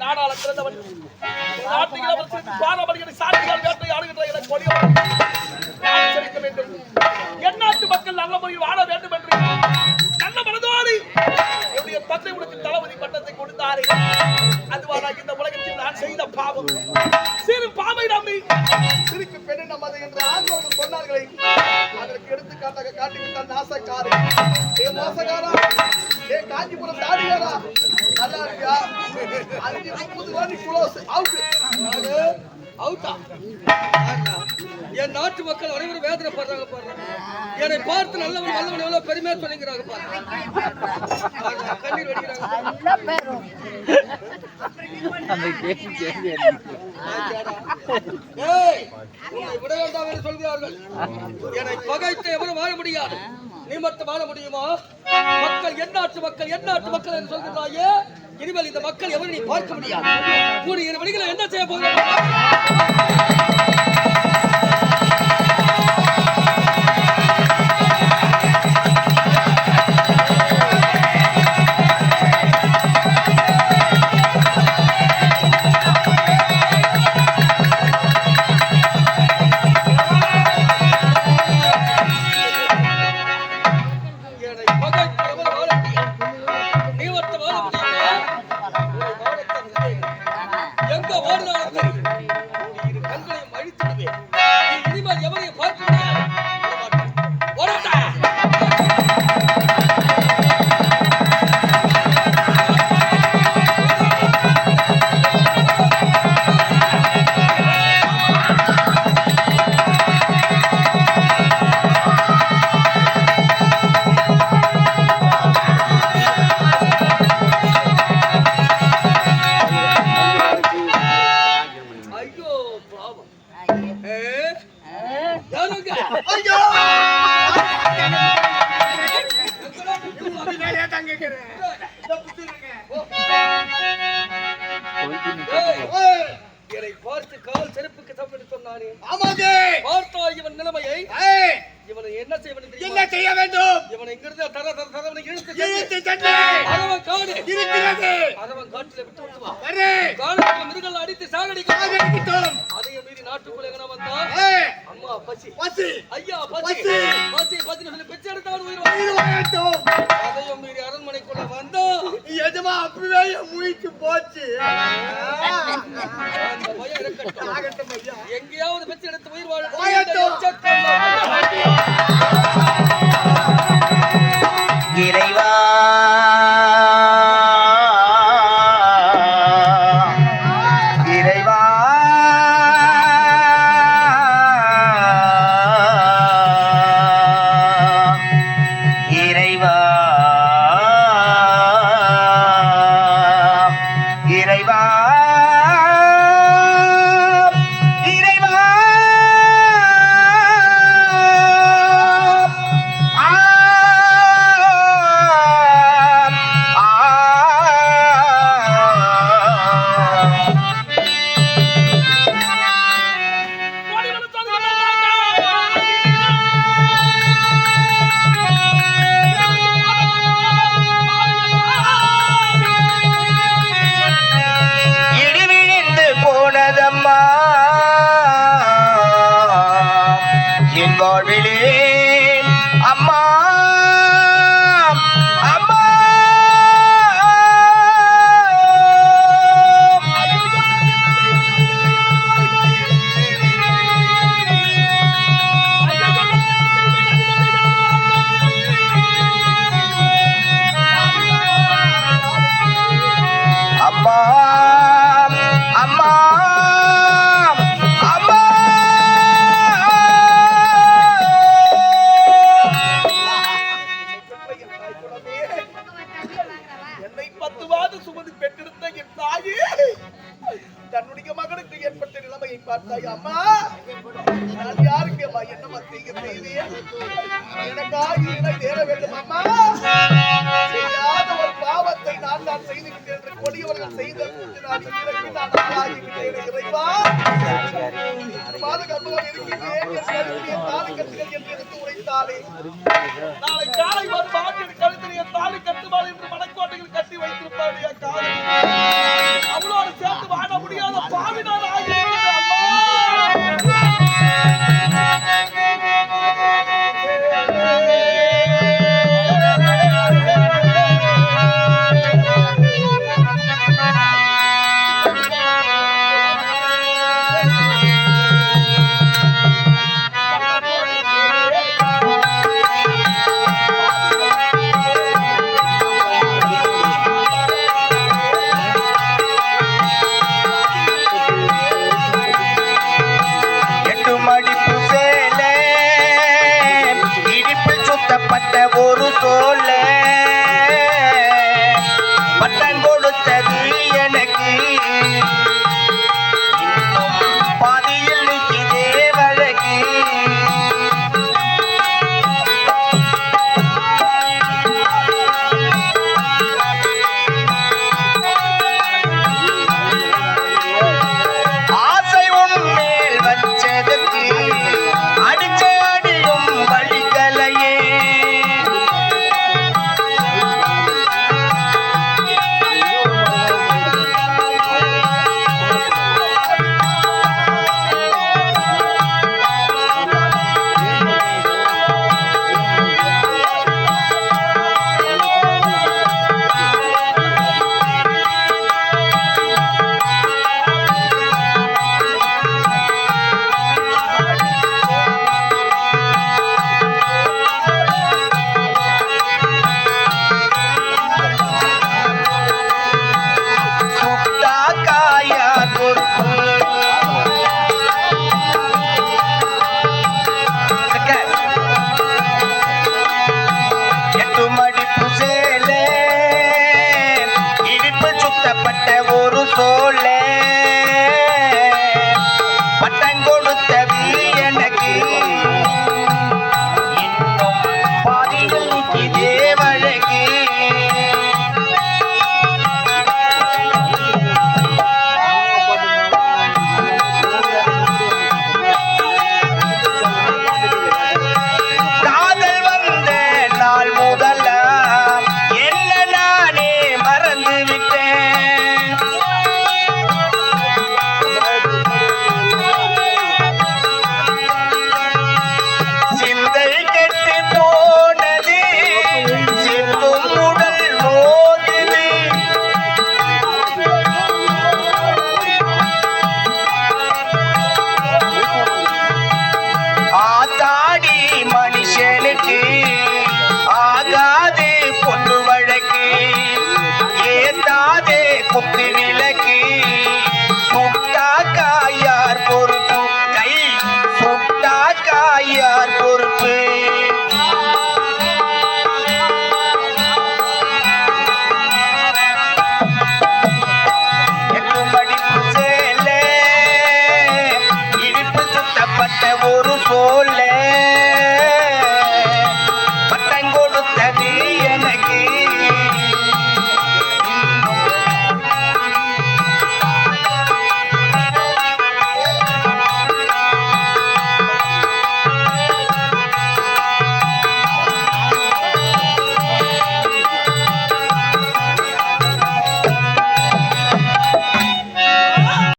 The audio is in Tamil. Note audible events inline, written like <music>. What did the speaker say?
நாடாளம் பிறந்தவன் நாட்டு இளவரசருக்கு பாரம்பரிய சாட்சியால் வேட்டையாடுகின்ற எனக்கு கொடியவன் நான் வேண்டும் என் மக்கள் நல்ல முறையில் வாழ வேண்டும் என்று நல்ல மனதோடு என்னுடைய தந்தை உனக்கு தளபதி பட்டத்தை கொடுத்தாரே அதுவான இந்த உலகத்தில் நான் செய்த பாவம் சிறு பாவை நம்பி சிரிக்கு பெண்ணை நமது என்று ஆர்வம் சொன்னார்களே அதற்கு எடுத்துக்காட்டாக காட்டிவிட்டான் நாசக்காரே ஏ மோசக்காரா காஞ்சிபுரம் தாடியாரா நல்லா இருக்கியா? அஞ்சு முப்பது வாடி குளோஸ் அவுட் அவுட்டா என் நாட்டு மக்கள் அனைவரும் வேதனைப்படுறாங்க பாருங்க. என்னை பார்த்து நல்லவன் நல்லவன் எவ்வளவு பெருமையா சொல்லிக்கிறாங்க பாருங்க. கண்ணீர் வடிக்கிறாங்க. <laughs> விட வேண்டாம் என்று சொல்கிறார்கள். என்னை பகைத்து எவரும் வாழ முடியாது. நீ வாழ முடியுமா? மக்கள் எந்நாட்டு மக்கள் எந்நாட்டு மக்கள் என்று சொல்கிறாயே? இனிமேல் இந்த மக்கள் எவரும் நீ பார்க்க முடியாது. உன் இரு என்ன செய்ய போகிறேன் என்னை பார்த்து கால் செருப்புக்கு தப்பு சொன்னானே இவன் நிலைமையை இவனை என்ன செய்வன் என்ன செய்ய வேண்டும் தர தர தரவனை இழுத்து இழுத்து சென்று அரவன் காடு இருக்கிறது அரவன் காட்டில விட்டு விட்டு வா மிருகங்கள் அடித்து சாகடிக்க ஆகட்டும் அதையும் மீறி நாட்டுக்குள்ள எங்கனா வந்தா அம்மா பசி பசி ஐயா பசி பசி. பசி பசி சொல்லி பிச்சை எடுத்தவன் உயிர் உயிர் வாழட்டும் அதையும் மீறி அரண்மனைக்குள்ள வந்தா எஜமா அப்பவே என் மூச்சு போச்சு. அந்த ah. என் வாழ்விலே எனக்காக தேர வேண்டும் அம்மா. செய்யாத ஒரு பாவத்தை நான் தான் செய்து என்று கொடியவர்கள் செய்த நான் ஆளாகிவிட்டேன் இறைவா. பாதுகாப்பாக இருக்கின்றேன் என்று உரைத்தாலே. நாளை காலை